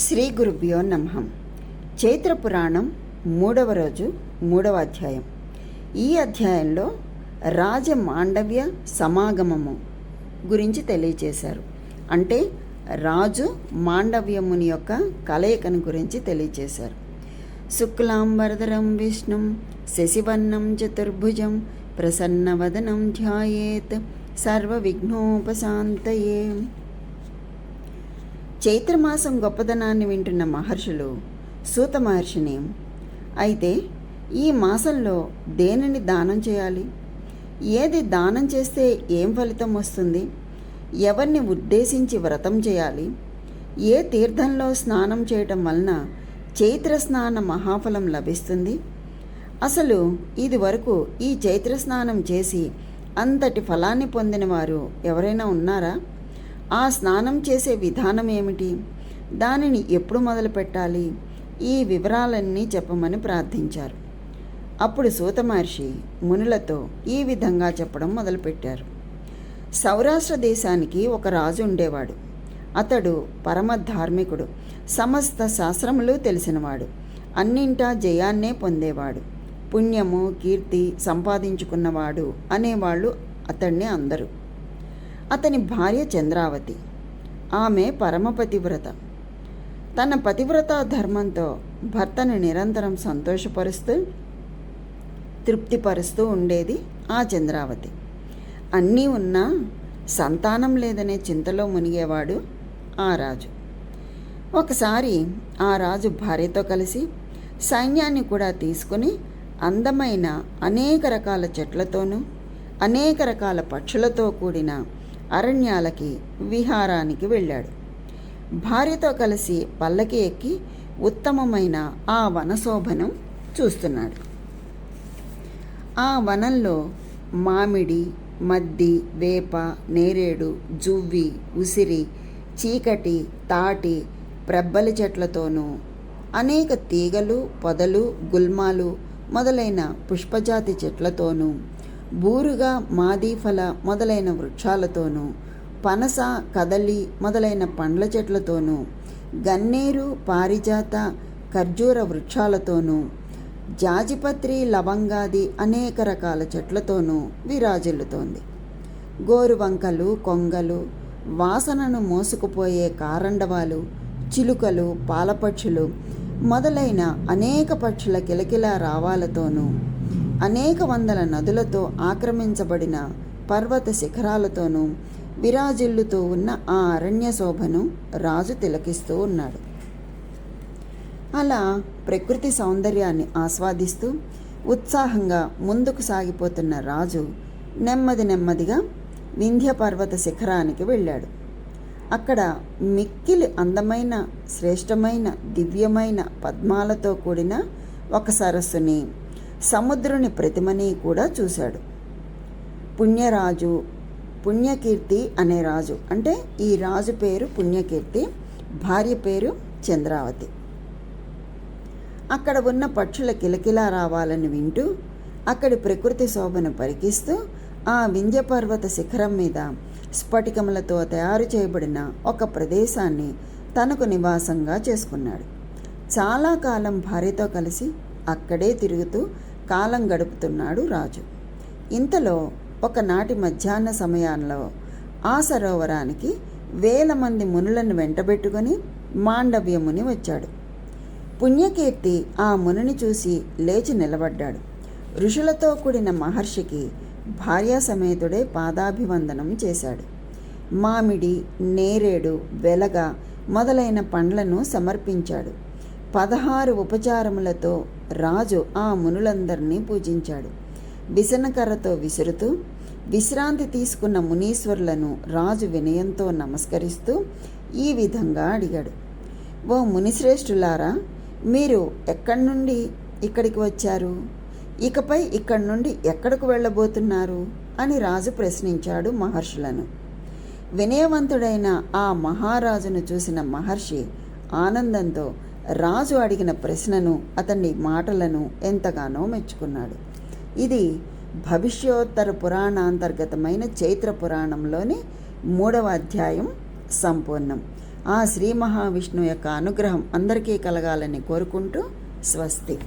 శ్రీ గురుభ్యో నమః. చైత్ర పురాణం మూడవ రోజు మూడవ అధ్యాయం. ఈ అధ్యాయంలో రాజ మాండవ్య సమాగమము గురించి తెలియచేశారు. అంటే రాజు మాండవ్యముని యొక్క కలయికను గురించి తెలియచేశారు. శుక్లాంబరధరం విష్ణుం శశివర్ణం చతుర్భుజం ప్రసన్నవదనం ధ్యాయేత్ సర్వ విఘ్నోపశాంతయే చైత్రమాసం గొప్పదనాన్ని వింటున్న మహర్షులు సూత మహర్షిని అయితే ఈ మాసంలో దేనిని దానం చేయాలి? ఏది దానం చేస్తే ఏం ఫలితం వస్తుంది? ఎవరిని ఉద్దేశించి వ్రతం చేయాలి? ఏ తీర్థంలో స్నానం చేయటం వలన చైత్ర స్నాన మహాఫలం లభిస్తుంది? అసలు ఇది వరకు ఈ చైత్ర స్నానం చేసి అంతటి ఫలాన్ని పొందిన వారు ఎవరైనా ఉన్నారా? ఆ స్నానం చేసే విధానం ఏమిటి? దానిని ఎప్పుడు మొదలు పెట్టాలి ఈ వివరాలన్నీ చెప్పమని ప్రార్థించారు. అప్పుడు సూత మహర్షి మునులతో ఈ విధంగా చెప్పడం మొదలుపెట్టారు. సౌరాష్ట్ర దేశానికి ఒక రాజు ఉండేవాడు. అతడు పరమ ధార్మికుడు. సమస్త శాస్త్రములు తెలిసినవాడు. అన్నింటా జయాన్నే పొందేవాడు. పుణ్యము కీర్తి సంపాదించుకున్నవాడు అనేవాళ్ళు అతన్ని అందరూ. అతని భార్య చంద్రావతి. ఆమె పరమపతివ్రత. తన పతివ్రత ధర్మంతో భర్తను నిరంతరం సంతోషపరుస్తూ తృప్తిపరుస్తూ ఉండేది ఆ చంద్రావతి. అన్నీ ఉన్నా సంతానం లేదనే చింతలో మునిగేవాడు ఆ రాజు. ఒకసారి ఆ రాజు భార్యతో కలిసి సైన్యాన్ని కూడా తీసుకుని అందమైన అనేక రకాల చెట్లతోనూ అనేక రకాల పక్షులతో కూడిన అరణ్యాలకి విహారానికి వెళ్ళాడు. భార్యతో కలిసి పల్లకి ఎక్కి ఉత్తమమైన ఆ వనశోభనం చూస్తున్నాడు. ఆ వనంలో మామిడి మద్ది వేప నేరేడు జువ్వి ఉసిరి చీకటి తాటి ప్రబ్బలి చెట్లతోనూ అనేక తీగలు పొదలు గుల్మాలు మొదలైన పుష్పజాతి చెట్లతోనూ బూరుగా మాదీఫల మొదలైన వృక్షాలతోనూ పనస కదలి మొదలైన పండ్ల చెట్లతోనూ గన్నేరు పారిజాత ఖర్జూర వృక్షాలతోనూ జాజిపత్రి లవంగాది అనేక రకాల చెట్లతోనూ విరాజిల్లుతోంది. గోరువంకలు కొంగలు వాసనను మోసుకుపోయే కారండవాలు చిలుకలు పాలపక్షులు మొదలైన అనేక పక్షుల కిలకిల రావాలతోనూ అనేక వందల నదులతో ఆక్రమించబడిన పర్వత శిఖరాలతోనూ విరాజిల్లుతూ ఉన్న ఆ అరణ్య శోభను రాజు తిలకిస్తూ ఉన్నాడు. అలా ప్రకృతి సౌందర్యాన్ని ఆస్వాదిస్తూ ఉత్సాహంగా ముందుకు సాగిపోతున్న రాజు నెమ్మది నెమ్మదిగా వింధ్య పర్వత శిఖరానికి వెళ్ళాడు. అక్కడ మిక్కిలి అందమైన శ్రేష్టమైన దివ్యమైన పద్మాలతో కూడిన ఒక సరస్సుని సముద్రుని ప్రతిమని కూడా చూశాడు. పుణ్యరాజు పుణ్యకీర్తి అనే రాజు. అంటే ఈ రాజు పేరు పుణ్యకీర్తి భార్య పేరు చంద్రావతి. అక్కడ ఉన్న పక్షుల కిలకిలా రావాలని వింటూ అక్కడి ప్రకృతి శోభను పరికిస్తూ ఆ వింధ్యపర్వత శిఖరం మీద స్ఫటికములతో తయారు చేయబడిన ఒక ప్రదేశాన్ని తనకు నివాసంగా చేసుకున్నాడు. చాలా కాలం భార్యతో కలిసి అక్కడే తిరుగుతూ కాలం గడుపుతున్నాడు రాజు. ఇంతలో ఒకనాటి మధ్యాహ్న సమయంలో ఆ సరోవరానికి వేల మంది మునులను వెంటబెట్టుకొని మాండవ్యముని వచ్చాడు. పుణ్యకీర్తి ఆ మునిని చూసి లేచి నిలబడ్డాడు. ఋషులతో కూడిన మహర్షికి భార్యాసమేతుడే పాదాభివందనం చేశాడు. మామిడి నేరేడు వెలగ మొదలైన పండ్లను సమర్పించాడు. పదహారు ఉపచారములతో రాజు ఆ మునులందరినీ పూజించాడు. విసనకర్రతో విసురుతూ విశ్రాంతి తీసుకున్న మునీశ్వరులను రాజు వినయంతో నమస్కరిస్తూ ఈ విధంగా అడిగాడు. ఓ మునిశ్రేష్ఠులారా మీరు ఎక్కడి నుండి ఇక్కడికి వచ్చారు? ఇకపై ఇక్కడి నుండి ఎక్కడికి వెళ్ళబోతున్నారు? అని రాజు ప్రశ్నించాడు మహర్షులను. వినయవంతుడైన ఆ మహారాజును చూసిన మహర్షి ఆనందంతో రాజు అడిగిన ప్రశ్నను అతని మాటలను ఎంతగానో మెచ్చుకున్నాడు. ఇది భవిష్యోత్తర పురాణాంతర్గతమైన చైత్ర పురాణంలోని మూడవ అధ్యాయం సంపూర్ణం. ఆ శ్రీ మహావిష్ణువు యొక్క అనుగ్రహం అందరికీ కలగాలని కోరుకుంటూ స్వస్తి.